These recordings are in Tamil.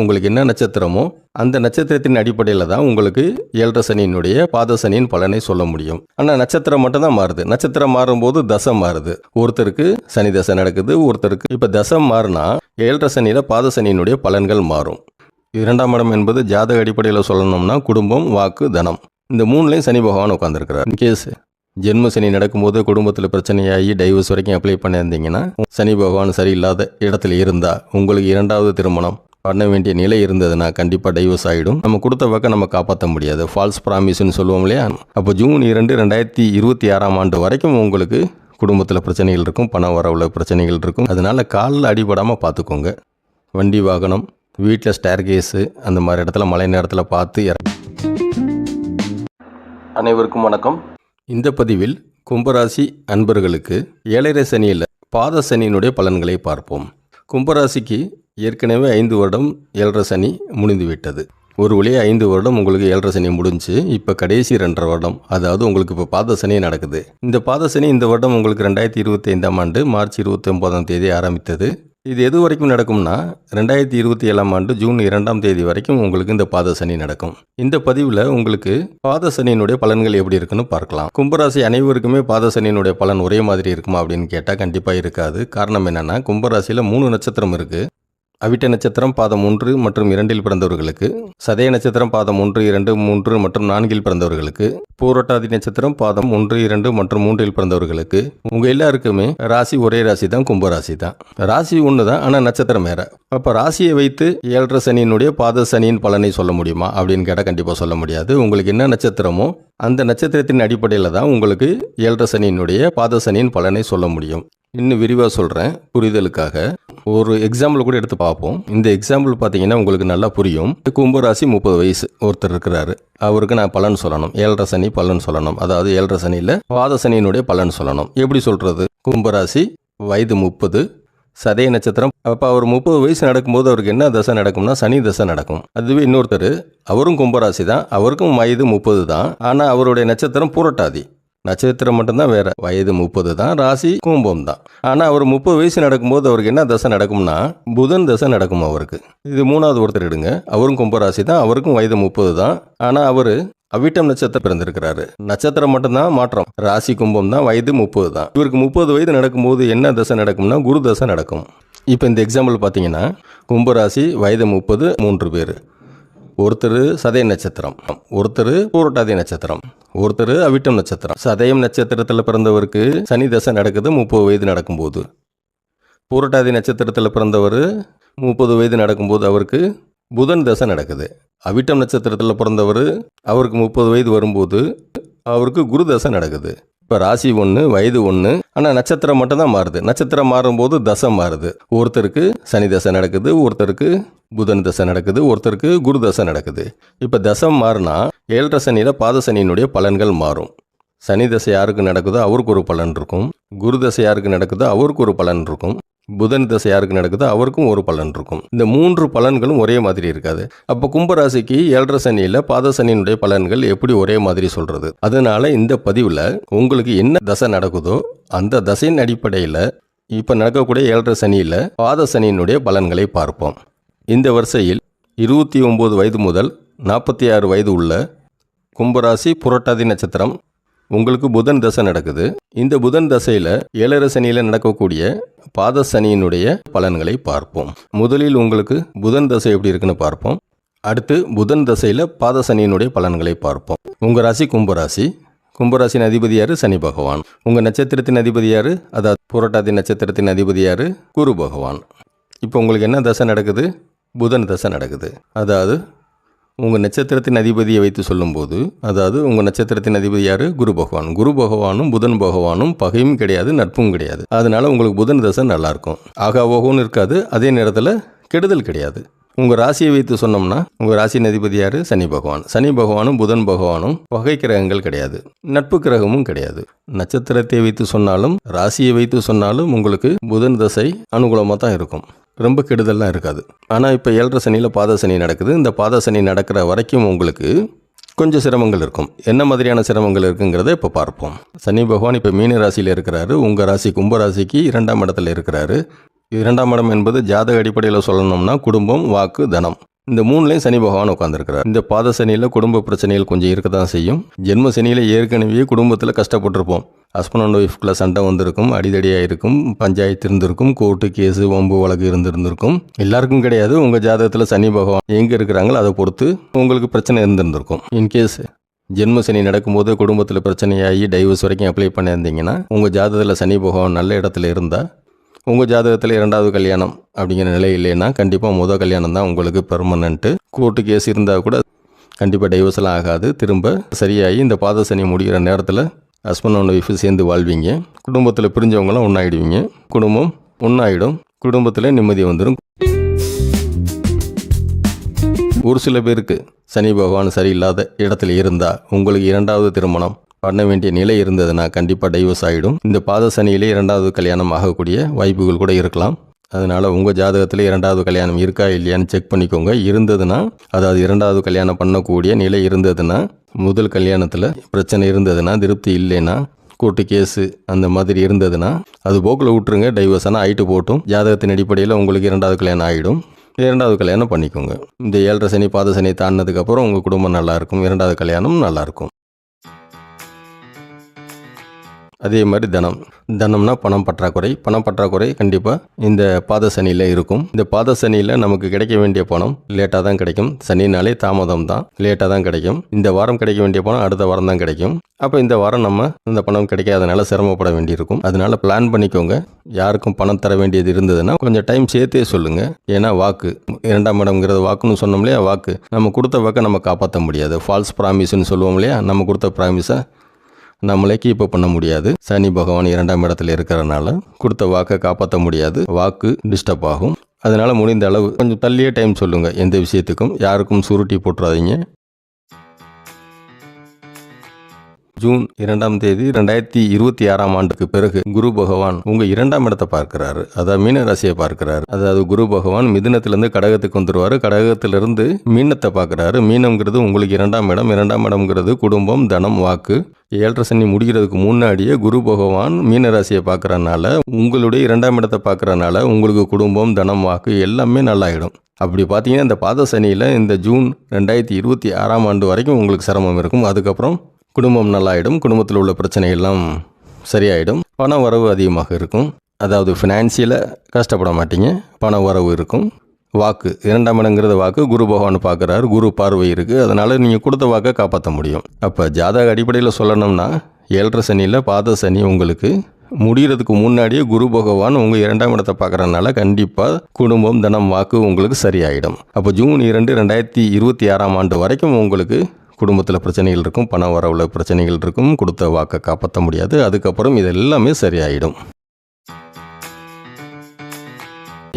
உங்களுக்கு என்ன நட்சத்திரமோ அந்த நட்சத்திரத்தின் அடிப்படையில் தான் உங்களுக்கு ஏழரை சனியினுடைய பாத சனியின் பலனை சொல்ல முடியும். ஆனால் நட்சத்திரம் மட்டும் தான் மாறுது. நட்சத்திரம் மாறும்போது தசம் மாறுது. ஒருத்தருக்கு சனி தசை நடக்குது ஒருத்தருக்கு இப்போ தசம் மாறினா ஏழரை சனியில் பாத சனியினுடைய பலன்கள் மாறும். இரண்டாம் இடம் என்பது ஜாதக அடிப்படையில் சொல்லணும்னா குடும்பம் வாக்கு தனம். இந்த மூணுலையும் சனி பகவான் உட்காந்துருக்கிறார் கேஸ் ஜென்ம சனி நடக்கும்போது குடும்பத்தில் பிரச்சனையாகி டைவர்ஸ் வரைக்கும் அப்ளை பண்ணியிருந்தீங்கன்னா சனி பகவான் சரியில்லாத இடத்துல இருந்தால் உங்களுக்கு இரண்டாவது திருமணம் பண்ண வேண்டிய நிலை இருந்ததுன்னா கண்டிப்பாக டைவர்ஸ் ஆகிடும் நம்ம கொடுத்த பக்கம் நம்ம காப்பாற்ற முடியாது. ஃபால்ஸ் ப்ராமிஸ்னு சொல்லுவோம் இல்லையா? அப்போ ஜூன் இரண்டு ரெண்டாயிரத்தி இருபத்தி ஆறாம் ஆண்டு வரைக்கும் உங்களுக்கு குடும்பத்தில் பிரச்சனைகள் இருக்கும் பண வரவுல பிரச்சனைகள் இருக்கும். அதனால் காலில் அடிபடாமல் பார்த்துக்கோங்க வண்டி வாகனம் வீட்டில் ஸ்டேர் கேஸு அந்த மாதிரி இடத்துல மழை நேரத்தில் பார்த்து இற அனைவருக்கும் வணக்கம். இந்த பதிவில் கும்பராசி அன்பர்களுக்கு ஏழரை சனியில் பாத சனியினுடைய பலன்களை பார்ப்போம். கும்பராசிக்கு ஏற்கனவே ஐந்து வருடம் ஏழரை சனி முடிந்து விட்டது ஒரு வழியாக ஐந்து வருடம் உங்களுக்கு ஏழரை சனி முடிஞ்சு இப்போ கடைசி ரெண்டரை வருடம் அதாவது உங்களுக்கு இப்போ பாத சனி நடக்குது. இந்த பாத சனி இந்த வருடம் உங்களுக்கு ரெண்டாயிரத்தி இருபத்தி ஐந்தாம் ஆண்டு மார்ச் இருபத்தி ஒன்பதாம் தேதி ஆரம்பித்தது. இது எது வரைக்கும் நடக்கும்னா ரெண்டாயிரத்தி இருபத்தி ஏழாம் ஆண்டு ஜூன் இரண்டாம் தேதி வரைக்கும் உங்களுக்கு இந்த பாத சனி நடக்கும். இந்த பதிவில் உங்களுக்கு பாத சனியினுடைய பலன்கள் எப்படி இருக்குன்னு பார்க்கலாம். கும்பராசி அனைவருக்குமே பாத சனியினுடைய பலன் ஒரே மாதிரி இருக்குமா அப்படின்னு கேட்டால் கண்டிப்பாக இருக்காது. காரணம் என்னென்னா கும்பராசியில் மூணு நட்சத்திரம் இருக்குது அவிட்ட நட்சத்திரம் பாதம் ஒன்று மற்றும் இரண்டில் பிறந்தவர்களுக்கு சதய நட்சத்திரம் பாதம் ஒன்று இரண்டு மூன்று மற்றும் நான்கில் பிறந்தவர்களுக்கு பூரட்டாதி நட்சத்திரம் பாதம் ஒன்று இரண்டு மற்றும் மூன்றில் பிறந்தவர்களுக்கு உங்க எல்லாருக்குமே ராசி ஒரே ராசி தான் கும்பராசி தான். ராசி ஒன்று தான் ஆனால் நட்சத்திரம் வேற. அப்போ ராசியை வைத்து ஏழரை சனியினுடைய பாத சனியின் பலனை சொல்ல முடியுமா? அப்படின்னு கேட்டால் கண்டிப்பாக சொல்ல முடியாது. உங்களுக்கு என்ன நட்சத்திரமோ அந்த நட்சத்திரத்தின் அடிப்படையில் தான் உங்களுக்கு ஏழரை சனியினுடைய பாத சனியின் பலனை சொல்ல முடியும். இன்னும் விரிவாக சொல்கிறேன் புரிதலுக்காக. ஒரு எக்ஸாம்பிள் கூட எடுத்து பார்ப்போம். இந்த எக்ஸாம்பிள் பார்த்தீங்கன்னா உங்களுக்கு நல்லா புரியும். கும்பராசி முப்பது வயசு ஒருத்தர் இருக்கிறாரு. அவருக்கு நான் பலன் சொல்லணும். ஏழரை சனி பலன் சொல்லணும். அதாவது ஏழரை சனியில் பாத சனியினுடைய பலன் சொல்லணும். எப்படி சொல்கிறது கும்பராசி வயது முப்பது. சதய நட்சத்திரம். அப்போ அவர் முப்பது வயசு நடக்கும்போது அவருக்கு என்ன தசை நடக்கும்னா சனி தசை நடக்கும். அதுவே இன்னொருத்தர் அவரும் கும்பராசி தான். அவருக்கும் வயது முப்பது தான். ஆனால் அவருடைய நட்சத்திரம் பூரட்டாதி. நட்சத்திரம் மட்டும்தான் வேற. வயது முப்பது தான் ராசி கும்பம் தான். ஆனால் அவர் முப்பது வயசு நடக்கும்போது அவருக்கு என்ன தசை நடக்கும்னா புதன் தசை நடக்கும் அவருக்கு. இது மூணாவது ஒருத்தர் எடுங்க. அவரும் கும்பராசி தான் அவருக்கும் வயது முப்பது தான். ஆனால் அவர் அவிட்டம் நட்சத்திரம் பிறந்திருக்கிறாரு. நட்சத்திரம் மட்டும்தான் மாற்றம். ராசி கும்பம் தான் வயது முப்பது தான். இவருக்கு முப்பது வயது நடக்கும்போது என்ன தசை நடக்கும்னா குரு தசை நடக்கும். இப்போ இந்த எக்ஸாம்பிள் பார்த்தீங்கன்னா கும்பராசி வயது முப்பது மூன்று பேர். ஒருத்தர் சதய நட்சத்திரம் ஒருத்தர் பூரட்டாதி நட்சத்திரம் ஒருத்தர் அவிட்டம் நட்சத்திரம். சதயம் நட்சத்திரத்தில் பிறந்தவருக்கு சனி தசை நடக்குது முப்பது வயது நடக்கும்போது. பூரட்டாதி நட்சத்திரத்தில் பிறந்தவர் முப்பது வயது நடக்கும்போது அவருக்கு புதன் தசை நடக்குது. அவிட்டம் நட்சத்திரத்தில் பிறந்தவர் அவருக்கு முப்பது வயது வரும்போது அவருக்கு குரு தசை நடக்குது. இப்போ ராசி ஒன்று வயது ஒன்று ஆனால் நட்சத்திரம் மட்டும் தான் மாறுது. நட்சத்திரம் மாறும்போது தசை மாறுது. ஒருத்தருக்கு சனி தசை நடக்குது ஒருத்தருக்கு புதன் தசை நடக்குது ஒருத்தருக்கு குரு தசை நடக்குது. இப்போ தசம் மாறினா ஏழரை சனியில் பாத சனியினுடைய பலன்கள் மாறும். சனி தசை யாருக்கு நடக்குதோ அவருக்கு ஒரு பலன் இருக்கும். குரு தசை யாருக்கு நடக்குதோ அவருக்கு ஒரு பலன் இருக்கும். புதன் தசை யாருக்கு நடக்குதோ அவருக்கும் ஒரு பலன் இருக்கும். இந்த மூன்று பலன்களும் ஒரே மாதிரி இருக்காது. அப்போ கும்பராசிக்கு ஏழரை சனியில் பாத சனியினுடைய பலன்கள் எப்படி ஒரே மாதிரி சொல்கிறது அதனால் இந்த பதிவில் உங்களுக்கு என்ன தசை நடக்குதோ அந்த தசையின் அடிப்படையில் இப்போ நடக்கக்கூடிய ஏழரை சனியில் பாத சனியினுடைய பலன்களை பார்ப்போம். இந்த வரிசையில் இருபத்தி ஒம்பது வயது முதல் நாற்பத்தி ஆறு வயது உள்ள கும்பராசி புரட்டாதி நட்சத்திரம் உங்களுக்கு புதன் தசை நடக்குது. இந்த புதன் தசையில் ஏழரை சனியில் நடக்கக்கூடிய பாத சனியினுடைய பலன்களை பார்ப்போம். முதலில் உங்களுக்கு புதன் தசை எப்படி இருக்குன்னு பார்ப்போம். அடுத்து புதன் தசையில் பாத சனியினுடைய பலன்களை பார்ப்போம். உங்கள் ராசி கும்பராசி கும்பராசின் அதிபதியாரு சனி பகவான். உங்கள் நட்சத்திரத்தின் அதிபதியாரு அதாவது புரட்டாதி நட்சத்திரத்தின் அதிபதி யாரு? குரு பகவான். இப்போ உங்களுக்கு என்ன தசை நடக்குது? புதன் தசை நடக்குது. அதாவது உங்கள் நட்சத்திரத்தின் அதிபதியை வைத்து சொல்லும்போது அதாவது உங்கள் நட்சத்திரத்தின் அதிபதி யார்? குரு பகவான். குரு பகவானும் புதன் பகவானும் பகையும் கிடையாது நட்பும் கிடையாது. அதனால் உங்களுக்கு புதன் தசை நல்லாயிருக்கும் ஆகா ஓகோன்னு இருக்காது. அதே நேரத்தில் கெடுதல் கிடையாது. உங்கள் ராசியை வைத்து சொன்னோம்னா உங்கள் ராசியின் அதிபதி யார்? சனி பகவான். சனி பகவானும் புதன் பகவானும் வகை கிரகங்கள் கிடையாது. நட்பு கிரகமும் கிடையாது. நட்சத்திரத்தை வைத்து சொன்னாலும் ராசியை வைத்து சொன்னாலும் உங்களுக்கு புதன் தசை அனுகூலமாக தான் இருக்கும். ரொம்ப கெடுதல்லாம் இருக்காது. ஆனால் இப்போ ஏழரை சனியில் பாத சனி நடக்குது. இந்த பாத சனி நடக்கிற வரைக்கும் உங்களுக்கு கொஞ்சம் சிரமங்கள் இருக்கும். என்ன மாதிரியான சிரமங்கள் இருக்குங்கிறத இப்போ பார்ப்போம். சனி பகவான் இப்போ மீன ராசியில் இருக்கிறாரு. உங்கள் ராசி கும்ப ராசிக்கு இரண்டாம் இடத்துல இருக்கிறாரு. இரண்டாம் இடம் என்பது ஜாதக அடிப்படையில் சொல்லணும்னா குடும்பம் வாக்கு தனம். இந்த மூணுலேயும் சனி பகவான் உட்காந்துருக்கிறார் இந்த பாத சனியில் குடும்ப பிரச்சனைகள் கொஞ்சம் இருக்க தான் செய்யும். ஜென்ம சனியில் ஏற்கனவே குடும்பத்தில் கஷ்டப்பட்டிருப்போம். ஹஸ்பண்ட் அண்ட் ஒய்ஃப்குள்ள சண்டை வந்திருக்கும் அடிதடியாக இருக்கும் பஞ்சாயத்து இருந்திருக்கும் கோர்ட்டு கேஸு வம்பு வழக்கு இருந்திருந்திருக்கும். எல்லாருக்கும் கிடையாது. உங்கள் ஜாதகத்தில் சனி பகவான் எங்கே இருக்கிறாங்களோ அதை பொறுத்து உங்களுக்கு பிரச்சனை இருந்திருந்திருக்கும். இன்கேஸ் ஜென்ம சனி நடக்கும்போது குடும்பத்தில் பிரச்சனையாகி டைவர்ஸ் வரைக்கும் அப்ளை பண்ணியிருந்தீங்கன்னா உங்கள் ஜாதகத்தில் சனி பகவான் நல்ல இடத்துல இருந்தால் உங்கள் ஜாதகத்தில் இரண்டாவது கல்யாணம் அப்படிங்கிற நிலை இல்லைன்னா கண்டிப்பாக முதல் கல்யாணம் தான் உங்களுக்கு பெர்மனண்ட்டு கோர்ட்டு கேஸ் இருந்தால் கூட கண்டிப்பாக டைவர்ஸ்லாம் ஆகாது. திரும்ப சரியாகி இந்த பாத சனி முடிகிற நேரத்தில் ஹஸ்பண்ட் அண்ட் ஒய்ஃபு சேர்ந்து வாழ்வீங்க. குடும்பத்தில் பிரிஞ்சவங்களாம் ஒன்றாயிடுவீங்க குடும்பம் ஒன்றாயிடும் குடும்பத்தில் நிம்மதி வந்துடும் ஒரு சில பேருக்கு சனி பகவான் சரியில்லாத இடத்துல இருந்தால் உங்களுக்கு இரண்டாவது திருமணம் பண்ண வேண்டிய நிலை இருந்ததுன்னா கண்டிப்பாக டைவர்ஸ் ஆகிடும் இந்த பாத சனியிலே இரண்டாவது கல்யாணம் ஆகக்கூடிய வாய்ப்புகள் கூட இருக்கலாம். அதனால் உங்கள் ஜாதகத்தில் இரண்டாவது கல்யாணம் இருக்கா இல்லையான்னு செக் பண்ணிக்கோங்க. இருந்ததுன்னா அதாவது இரண்டாவது கல்யாணம் பண்ணக்கூடிய நிலை இருந்ததுன்னா முதல் கல்யாணத்தில் பிரச்சனை இருந்ததுன்னா திருப்தி இல்லைன்னா கோர்ட்டு கேஸு அந்த மாதிரி இருந்ததுன்னா அது போக்கில் விட்டுருங்க. டைவர்ஸ் ஆனால் ஆயிட்டு போட்டும். ஜாதகத்தின் அடிப்படையில் உங்களுக்கு இரண்டாவது கல்யாணம் ஆகிடும் இரண்டாவது கல்யாணம் பண்ணிக்கோங்க. இந்த ஏழரை சனி பாத சனி தாண்டினதுக்கப்புறம் உங்கள் குடும்பம் நல்லாயிருக்கும் இரண்டாவது கல்யாணம் நல்லாயிருக்கும் அதே மாதிரி தனம். தனம்னா பணம் பற்றாக்குறை. பணம் பற்றாக்குறை கண்டிப்பாக இந்த பாத சனியில் இருக்கும். இந்த பாத சனியில் நமக்கு கிடைக்க வேண்டிய பணம் லேட்டாக தான் கிடைக்கும். சனினாலே தாமதம் தான். லேட்டாக தான் கிடைக்கும். இந்த வாரம் கிடைக்க வேண்டிய பணம் அடுத்த வாரம் தான் கிடைக்கும். அப்போ இந்த வாரம் நம்ம இந்த பணம் கிடைக்காதனால சிரமப்பட வேண்டியிருக்கும். அதனால பிளான் பண்ணிக்கோங்க. யாருக்கும் பணம் தர வேண்டியது இருந்ததுன்னா கொஞ்சம் டைம் சேர்த்தே சொல்லுங்கள் ஏன்னா வாக்கு. இரண்டாம் இடம்ங்கிறது வாக்குன்னு சொன்னோம் இல்லையா? வாக்கு. நம்ம கொடுத்த வாக்கை நம்ம காப்பாற்ற முடியாது. ஃபால்ஸ் ப்ராமிஸ்ன்னு சொல்லுவோம் இல்லையா? நம்ம கொடுத்த ப்ராமிஸை நம்மளே இப்போ பண்ண முடியாது. சனி பகவான் இரண்டாம் இடத்துல இருக்கிறனால கொடுத்த வாக்கை காப்பாற்ற முடியாது. வாக்கு டிஸ்டர்ப் ஆகும். அதனால் முடிந்த அளவு கொஞ்சம் தள்ளியே டைம் சொல்லுங்கள் எந்த விஷயத்துக்கும் யாருக்கும் சுருட்டி போட்டுறாதீங்க. ஜூன் இரண்டாம் தேதி ரெண்டாயிரத்தி இருபத்தி ஆறாம் ஆண்டுக்கு பிறகு குரு பகவான் உங்க இரண்டாம் இடத்தை பார்க்கிறாரு. அதாவது மீன ராசியை பார்க்கிறாரு. அதாவது குரு பகவான் மிதுனத்திலிருந்து கடகத்துக்கு வந்துருவாரு. கடகத்திலிருந்து மீனத்தை பார்க்கிறாரு. மீனம்ங்கிறது உங்களுக்கு இரண்டாம் இடம். இரண்டாம் இடம்ங்கிறது குடும்பம் தனம் வாக்கு. ஏழரை சனி முடிகிறதுக்கு முன்னாடியே குரு பகவான் மீன ராசியை பார்க்கறனால உங்களுடைய இரண்டாம் இடத்தை பார்க்கறனால உங்களுக்கு குடும்பம் தனம் வாக்கு எல்லாமே நல்லாயிடும். அப்படி பார்த்தீங்கன்னா இந்த பாத சனியில் இந்த ஜூன் ரெண்டாயிரத்தி இருபத்தி ஆறாம் ஆண்டு வரைக்கும் உங்களுக்கு சிரமம் இருக்கும். அதுக்கப்புறம் குடும்பம் நல்லாயிடும் குடும்பத்தில் உள்ள பிரச்சனைகள்லாம் சரியாயிடும். பண வரவு அதிகமாக இருக்கும். அதாவது ஃபினான்சியலாக கஷ்டப்பட மாட்டீங்க. பண வரவு இருக்கும். வாக்கு இரண்டாம் இடங்கிறது வாக்கு. குரு பகவான் பார்க்குறாரு. குரு பார்வை இருக்குது அதனால் நீங்கள் கொடுத்த வாக்கை காப்பாற்ற முடியும். அப்போ ஜாதக அடிப்படையில் சொல்லணும்னா ஏழரை சனியில் பாத சனி உங்களுக்கு முடிகிறதுக்கு முன்னாடியே குரு பகவான் உங்கள் இரண்டாம் இடத்தை பார்க்குறதுனால கண்டிப்பாக குடும்பம் தனம் வாக்கு உங்களுக்கு சரியாயிடும். அப்போ ஜூன் இரண்டு ரெண்டாயிரத்தி இருபத்தி ஆறாம் ஆண்டு வரைக்கும் உங்களுக்கு குடும்பத்தில் பிரச்சனைகள் இருக்கும் பண வரவுல பிரச்சனைகள் இருக்கும் கொடுத்த வாக்கை காப்பாற்ற முடியாது அதுக்கப்புறம் இது எல்லாமே சரியாயிடும்.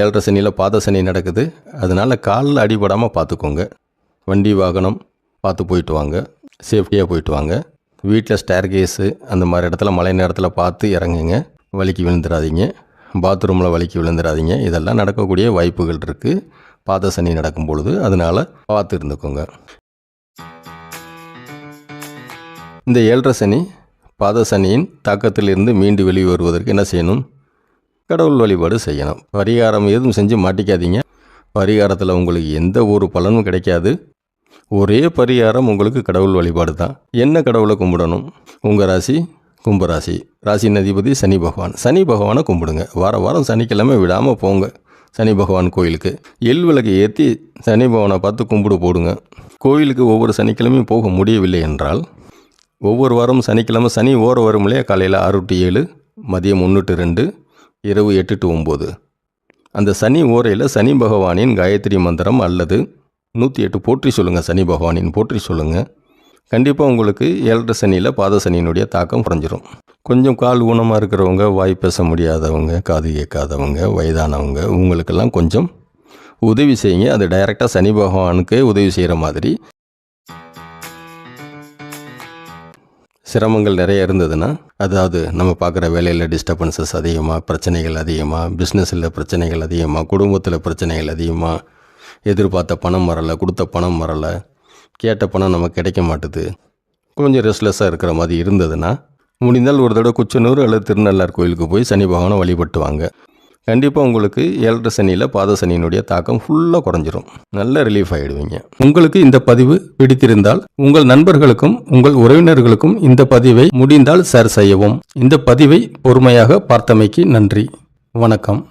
ஏழரை சனியில் பாத சனி நடக்குது அதனால் காலில் அடிபடாமல் பார்த்துக்கோங்க வண்டி வாகனம் பார்த்து போயிட்டு வாங்க சேஃப்டியாக போயிட்டு வாங்க. வீட்டில் ஸ்டேர் கேஸு அந்த மாதிரி இடத்துல மழை நேரத்தில் பார்த்து இறங்குங்க வலிக்கு விழுந்துடாதீங்க பாத்ரூமில் வலிக்கு விழுந்துடாதீங்க இதெல்லாம் நடக்கக்கூடிய வாய்ப்புகள் இருக்குது பாத சனி நடக்கும் பொழுது அதனால் பார்த்து இருந்துக்கோங்க. இந்த ஏழரை சனி பாத சனியின் தாக்கத்திலிருந்து மீண்டு வெளியே வருவதற்கு என்ன செய்யணும்? கடவுள் வழிபாடு செய்யணும். பரிகாரம் எதுவும் செஞ்சு மாட்டிக்காதீங்க. பரிகாரத்தில் உங்களுக்கு எந்த ஒரு பலனும் கிடைக்காது. ஒரே பரிகாரம் உங்களுக்கு கடவுள் வழிபாடு தான். என்ன கடவுளை கும்பிடணும்? உங்கள் ராசி கும்பராசி. ராசியின் அதிபதி சனி பகவான். சனி பகவானை கும்பிடுங்க. வார வாரம் சனிக்கிழமை விடாமல் போங்க. சனி பகவான் கோயிலுக்கு. எள் விளக்கு ஏற்றி சனி பகவானை பார்த்து கும்பிடு போடுங்க. கோயிலுக்கு ஒவ்வொரு சனிக்கிழமையும் போக முடியவில்லை என்றால் ஒவ்வொரு வாரம் சனிக்கிழமை சனி ஓர வரும் இல்லையா? காலையில் ஆறு டு ஏழு மதியம் ஒன்று டு ரெண்டு இரவு எட்டு டு ஒம்பது. அந்த சனி ஓரையில் சனி பகவானின் காயத்ரி மந்திரம் அல்லது நூற்றி எட்டு போற்றி சொல்லுங்கள் சனி பகவானின் போற்றி சொல்லுங்கள் கண்டிப்பாக உங்களுக்கு ஏழரை சனியில் பாத சனியினுடைய தாக்கம் குறைஞ்சிரும். கொஞ்சம் கால் ஊனமாக இருக்கிறவங்க வாய் பேச முடியாதவங்க காது கேட்காதவங்க வயதானவங்க உங்களுக்கெல்லாம் கொஞ்சம் உதவி செய்யுங்க. அது டைரெக்டாக சனி பகவானுக்கே உதவி செய்கிற மாதிரி சிரமங்கள் நிறைய இருந்ததுன்னா அதாவது நம்ம பார்க்குற வேலையில் டிஸ்டர்பன்சஸ் அதிகமாக பிரச்சனைகள் அதிகமாக பிஸ்னஸில் பிரச்சனைகள் அதிகமாக குடும்பத்தில் பிரச்சனைகள் அதிகமாக எதிர்பார்த்த பணம் வரலை கொடுத்த பணம் வரலை கேட்ட பணம் நமக்கு கிடைக்க மாட்டுது. கொஞ்சம் ரெஸ்ட்லெஸ்ஸாக இருக்கிற மாதிரி இருந்ததுன்னா முடிந்தால் ஒரு தடவை குச்சனூர் அல்லது திருநள்ளார் கோயிலுக்கு போய் சனி பகவானை வழிபட்டு வாங்க கண்டிப்பாக உங்களுக்கு ஏழரை சனியில் பாத சனியினுடைய தாக்கம் ஃபுல்லாக குறைஞ்சிரும். நல்ல ரிலீஃப் ஆகிடுவீங்க உங்களுக்கு இந்த பதிவு பிடித்திருந்தால் உங்கள் நண்பர்களுக்கும் உங்கள் உறவினர்களுக்கும் இந்த பதிவை முடிந்தால் ஷேர் செய்யவும். இந்த பதிவை பொறுமையாக பார்த்தமைக்கு நன்றி. வணக்கம்.